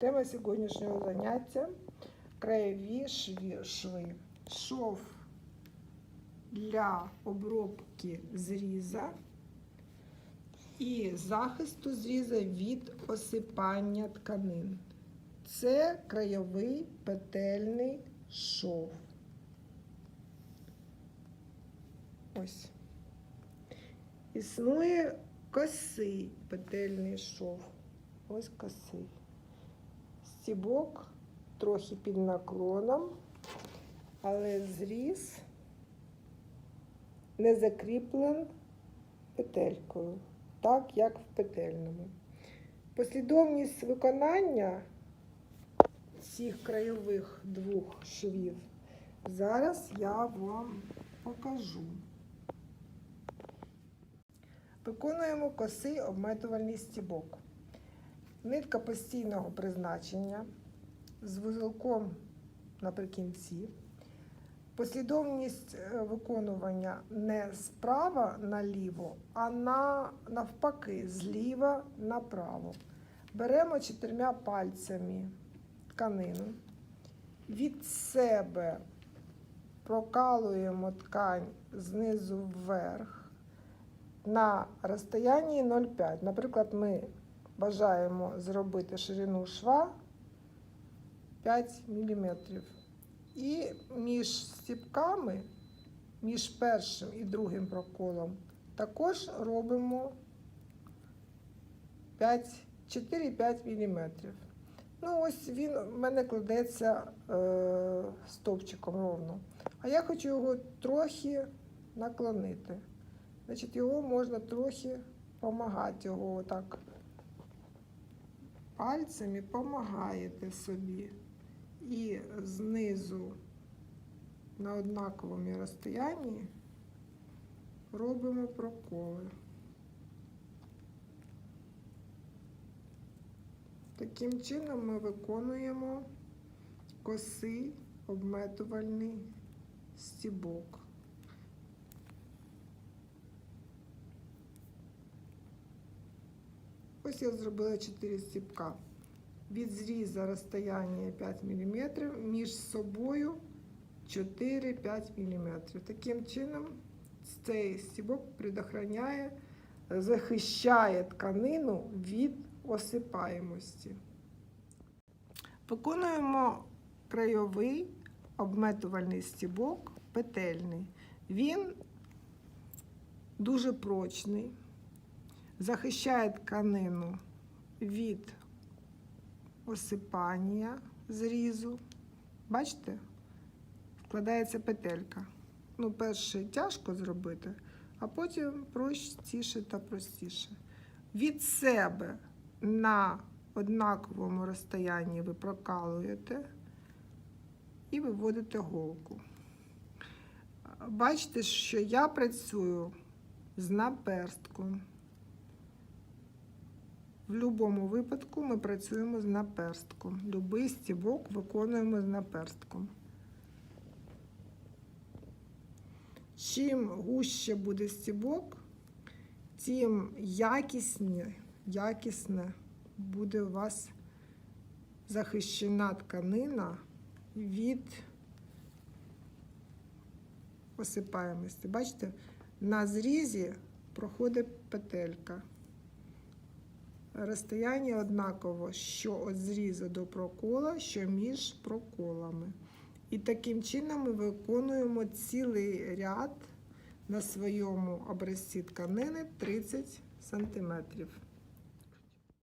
Тема сьогоднішнього заняття краєві шві, шви. Шов для обробки зріза і захисту зріза від осипання тканин. Це краєвий петельний шов. Ось. Існує косий петельний шов. Ось косий. Стібок трохи під наклоном, але зріз не закріплен петелькою, так як в петельному. Послідовність виконання цих краєвих двох швів зараз я вам покажу. Виконуємо косий обметувальний стібок. Нитка постійного призначення з вузелком наприкінці. Послідовність е, виконування не справа наліво, а на, навпаки, зліва направо. Беремо чотирма пальцями тканину, від себе прокалуємо ткань знизу вверх на розстоянні 0,5. Наприклад, ми бажаємо зробити ширину шва 5 мм. І між стіпками, між першим і другим проколом, також робимо 4-5 мм. Ну, ось він в мене кладеться е, стовпчиком ровно. А я хочу його трохи наклонити. Значить, його можна трохи допомагати його отак пальцями допомагаєте собі і знизу на однаковому розстоянні робимо проколи. Таким чином ми виконуємо косий обметувальний стібок. Ось я зробила 4 стіпка. Від зріза розстояння 5 мм, між собою 4-5 мм. Таким чином, цей стібок предохраняє, захищає тканину від осипаємості. Виконуємо краєвий обметувальний стібок петельний. Він дуже прочний захищає тканину від осипання зрізу. Бачите, вкладається петелька. Ну, перше тяжко зробити, а потім простіше та простіше. Від себе на однаковому розстоянні ви прокалуєте і виводите голку. Бачите, що я працюю з наперстком. В будь-якому випадку ми працюємо з наперстком. Любий стібок виконуємо з наперстком. Чим гуще буде стібок, тим якісне, якісне буде у вас захищена тканина від осипаємості. Бачите, на зрізі проходить петелька розстояння однаково, що від зрізу до прокола, що між проколами. І таким чином ми виконуємо цілий ряд на своєму образці тканини 30 см.